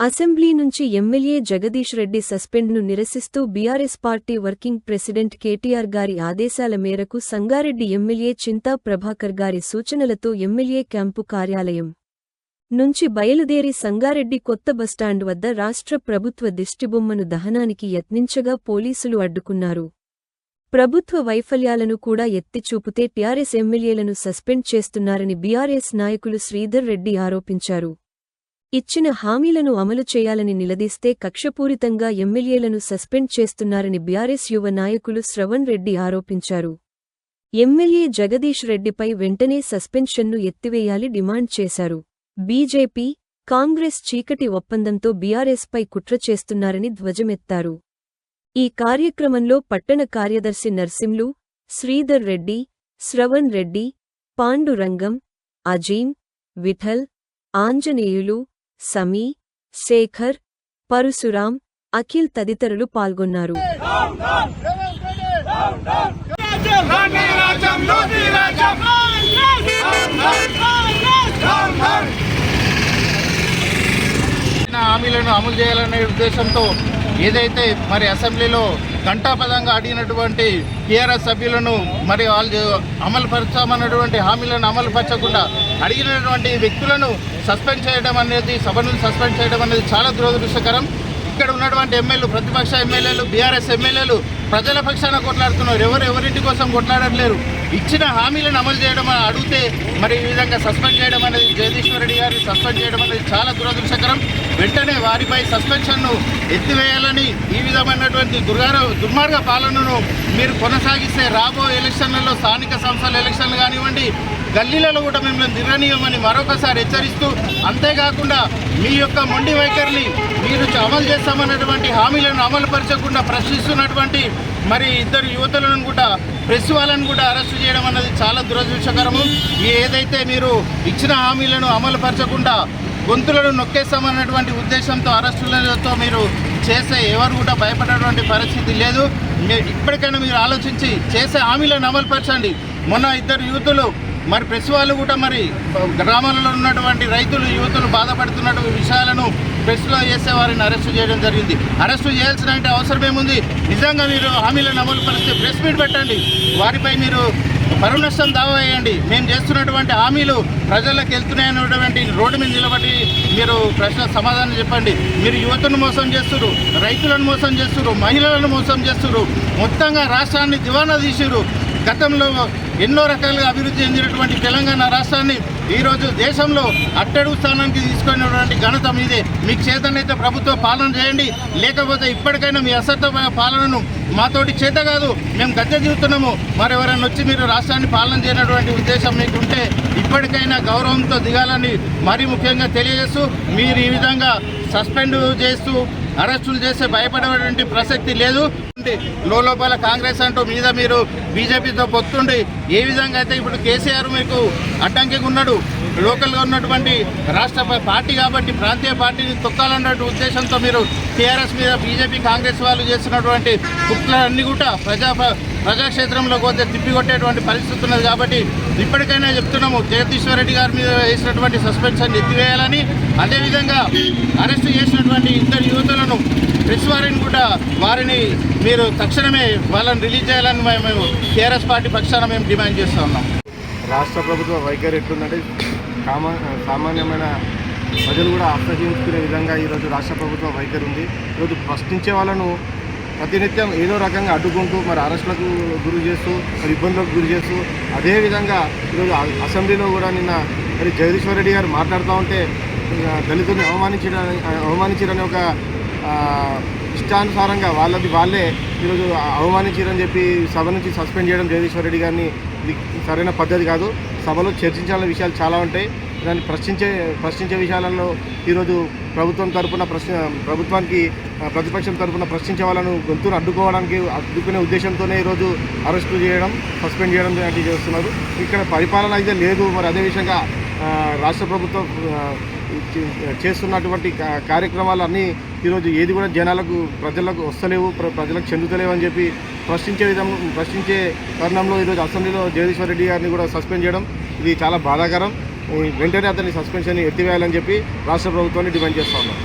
Assembly నుంచి MLA Jagadish Reddy సస్పెండ్ను నిరసిస్తూ BRS party working president KTR గారి ఆదేశాల మేరకు సంగారెడ్డి ఎమ్మెల్యే చింతా ప్రభాకర్ గారి సూచనలతో ఎమ్మెల్యే క్యాంపు కార్యాలయం నుంచి బయలుదేరి సంగారెడ్డి కొత్త బస్టాండ్ వద్ద రాష్ట్ర ప్రభుత్వ దిష్టిబొమ్మను దహనానికి యత్నించగా పోలీసులు అడ్డుకున్నారు. ప్రభుత్వ వైఫల్యాలను కూడా ఎత్తిచూపుతే టీఆర్ఎస్ ఎమ్మెల్యేలను సస్పెండ్ చేస్తున్నారని బీఆర్ఎస్ నాయకులు శ్రీధర్ రెడ్డి ఆరోపించారు. ఇచ్చిన హామీలను అమలు చేయాలని నిలదీస్తే కక్షపూరితంగా ఎమ్మెల్యేలను సస్పెండ్ చేస్తున్నారని బీఆర్ఎస్ యువ నాయకులు శ్రవణ్ రెడ్డి ఆరోపించారు. ఎమ్మెల్యే జగదీష్ రెడ్డిపై వెంటనే సస్పెన్షన్ను ఎత్తివేయాలి డిమాండ్ చేశారు. బీజేపీ కాంగ్రెస్ చీకటి ఒప్పందంతో బీఆర్ఎస్పై కుట్ర చేస్తున్నారని ధ్వజమెత్తారు. ఈ కార్యక్రమంలో పట్టణ కార్యదర్శి నర్సింలు శ్రీధర్ రెడ్డి శ్రవణ్ రెడ్డి పాండురంగం అజీం విఠల్ ఆంజనేయులు సమీ శేఖర్ పరశురాం అఖిల్ తదితరులు పాల్గొన్నారు. హామీలను అమలు చేయాలనే ఉద్దేశంతో ఏదైతే మరి అసెంబ్లీలో ఘంటాపదంగా అడిగినటువంటి టీఆర్ఎస్ సభ్యులను మరి వాళ్ళు అమలు పరచామన్నటువంటి హామీలను అమలు పరచకుండా అడిగినటువంటి వ్యక్తులను సస్పెండ్ చేయడం అనేది సభను సస్పెండ్ చేయడం అనేది చాలా దురదృష్టకరం. ఇక్కడ ఉన్నటువంటి ఎమ్మెల్యేలు ప్రతిపక్ష ఎమ్మెల్యేలు బీఆర్ఎస్ ఎమ్మెల్యేలు ప్రజల పక్షాన కొట్లాడుతున్నారు ఎవరు ఎవరింటి కోసం కొట్లాడట్లేరు. ఇచ్చిన హామీలను అమలు చేయడం అని అడిగితే మరి ఈ విధంగా సస్పెండ్ చేయడం అనేది జగదీశ్వర్ రెడ్డి గారిని సస్పెండ్ చేయడం అనేది చాలా దురదృష్టకరం. వెంటనే వారిపై సస్పెన్షన్ను ఎత్తివేయాలని ఈ విధమైనటువంటి దుర్గార దుర్మార్గ పాలనను మీరు కొనసాగిస్తే రాబో ఎలక్షన్లలో స్థానిక సంస్థల ఎలక్షన్లు కానివ్వండి గల్లీలలో కూడా మిమ్మల్ని తిరనీయమని మరొకసారి హెచ్చరిస్తూ అంతేకాకుండా మీ యొక్క మొండి వైఖరిని మీరు అమలు చేస్తామన్నటువంటి హామీలను అమలు పరచకుండా ప్రశ్నిస్తున్నటువంటి మరి ఇద్దరు యువతులను కూడా ప్రెస్ వాళ్ళను కూడా అరెస్టు చేయడం అన్నది చాలా దురదృష్టకరము. ఏదైతే మీరు ఇచ్చిన హామీలను అమలు పరచకుండా గొంతులను నొక్కేస్తామన్నటువంటి ఉద్దేశంతో అరెస్టులతో మీరు చేసే ఎవరు కూడా భయపడేటువంటి పరిస్థితి లేదు. ఇప్పటికైనా మీరు ఆలోచించి చేసే హామీలను అమలుపరచండి. మొన్న ఇద్దరు యూతులు మరి ప్రెస్ వాళ్ళు కూడా మరి గ్రామాలలో ఉన్నటువంటి రైతులు యువతులు బాధపడుతున్నటువంటి విషయాలను ప్రెస్లో చేసే వారిని అరెస్టు చేయడం జరిగింది. అరెస్టు చేయాల్సిన అంటే అవసరం ఏముంది? నిజంగా మీరు హామీలను అమలు పరిస్తే ప్రెస్ మీట్ పెట్టండి. వారిపై మీరు పరువు నష్టం దావా వేయండి. మేము చేస్తున్నటువంటి హామీలు ప్రజలకు వెళ్తున్నాయన్నటువంటి రోడ్డు మీద నిలబడి మీరు ప్రశ్న సమాధానం చెప్పండి. మీరు యువతను మోసం చేస్తున్నారు రైతులను మోసం చేస్తున్నారు మహిళలను మోసం చేస్తున్నారు మొత్తంగా రాష్ట్రాన్ని దివానా తీసిరు గతంలో ఎన్నో రకాలుగా అభివృద్ధి చెందినటువంటి తెలంగాణ రాష్ట్రాన్ని ఈరోజు దేశంలో అట్టడుగు స్థానానికి తీసుకున్నటువంటి ఘనత మీదే. మీకు చేతనైతే ప్రభుత్వ పాలన చేయండి. లేకపోతే ఇప్పటికైనా మీ అసత్వ పాలనను మాతోటి చేత కాదు మేము గద్దె దిగుతున్నాము మరెవరైనా వచ్చి మీరు రాష్ట్రాన్ని పాలన చేయనటువంటి ఉద్దేశం మీకు ఉంటే ఇప్పటికైనా గౌరవంతో దిగాలని మరీ ముఖ్యంగా తెలియజేస్తూ మీరు ఈ విధంగా సస్పెండ్ చేస్తూ అరెస్టులు చేస్తే భయపడేటువంటి ప్రసక్తి లేదు. లోపల కాంగ్రెస్ అంటూ మీద మీరు బీజేపీతో పొత్తుండి ఏ విధంగా అయితే ఇప్పుడు కేసీఆర్ మీకు అడ్డంకిగా ఉన్నాడు లోకల్గా ఉన్నటువంటి రాష్ట్ర పార్టీ కాబట్టి ప్రాంతీయ పార్టీని తొక్కాలన్నటువంటి ఉద్దేశంతో మీరు టీఆర్ఎస్ మీద బీజేపీ కాంగ్రెస్ వాళ్ళు చేస్తున్నటువంటి కుట్లన్నీ కూడా ప్రజా ప్రజాక్షేత్రంలో పోతే తిప్పికొట్టేటువంటి పరిస్థితి ఉన్నది కాబట్టి ఇప్పటికైనా చెప్తున్నాము జగదీశ్వర్ రెడ్డి గారి మీద వేసినటువంటి సస్పెన్షన్ ఎత్తివేయాలని. అదేవిధంగా అరెస్టు చేసినటువంటి ఇద్దరు యువతులను ప్రెస్ వారిని కూడా వారిని మీరు తక్షణమే వాళ్ళని రిలీజ్ చేయాలని మేము మేము టీఆర్ఎస్ పార్టీ పక్షాన మేము డిమాండ్ చేస్తూ ఉన్నాం. రాష్ట్ర ప్రభుత్వ వైఖరి ఎట్లుందంటే కామా సామాన్యమైన ప్రజలు కూడా ఆశ్రయించుకునే విధంగా ఈరోజు రాష్ట్ర ప్రభుత్వం వైఖరి ఉంది. ఈరోజు ప్రశ్నించే వాళ్ళను ప్రతినిత్యం ఏదో రకంగా అడ్డుకుంటూ మరి అరెస్టులకు గురి చేస్తూ మరి ఇబ్బందులకు గురి చేస్తూ అదేవిధంగా ఈరోజు అసెంబ్లీలో కూడా నిన్న మరి జగదీశ్వర్ రెడ్డి గారు మాట్లాడుతూ ఉంటే దళితుల్ని అవమానించడా అవమానించారని ఒక ఇష్టానుసారంగా వాళ్ళది వాళ్ళే ఈరోజు అవమానించారని చెప్పి సభ నుంచి సస్పెండ్ చేయడం జగదీశ్వర్ రెడ్డి గారిని సరైన పద్ధతి కాదు. సభలో చర్చించాల్సిన విషయాలు చాలా ఉంటాయి. దాన్ని ప్రశ్నించే ప్రశ్నించే విషయాలలో ఈరోజు ప్రభుత్వం తరఫున ప్రశ్న ప్రభుత్వానికి ప్రతిపక్షం తరపున ప్రశ్నించే వాళ్ళను గొంతును అడ్డుకోవడానికి అడ్డుకునే ఉద్దేశంతోనే ఈరోజు అరెస్టు చేయడం సస్పెండ్ చేయడం లాంటివి చేస్తున్నారు. ఇక్కడ పరిపాలన అయితే లేదు మరి అదే విషయంగా రాష్ట్ర ప్రభుత్వం చేస్తున్నటువంటి కార్యక్రమాలన్నీ కార్యక్రమాలు అన్నీ ఈరోజు ఏది కూడా జనాలకు ప్రజలకు వస్తలేవు ప్ర- ప్రజలకు చెందుతలేవు అని చెప్పి ప్రశ్నించే విధం ప్రశ్నించే తరుణంలో ఈరోజు అసెంబ్లీలో జగదీశ్వర్ రెడ్డి గారిని కూడా సస్పెండ్ చేయడం ఇది చాలా బాధాకరం. వెంటనే అతని సస్పెన్షన్ ఎత్తివేయాలని చెప్పి రాష్ట్ర ప్రభుత్వాన్ని డిమాండ్ చేస్తా ఉన్నాం.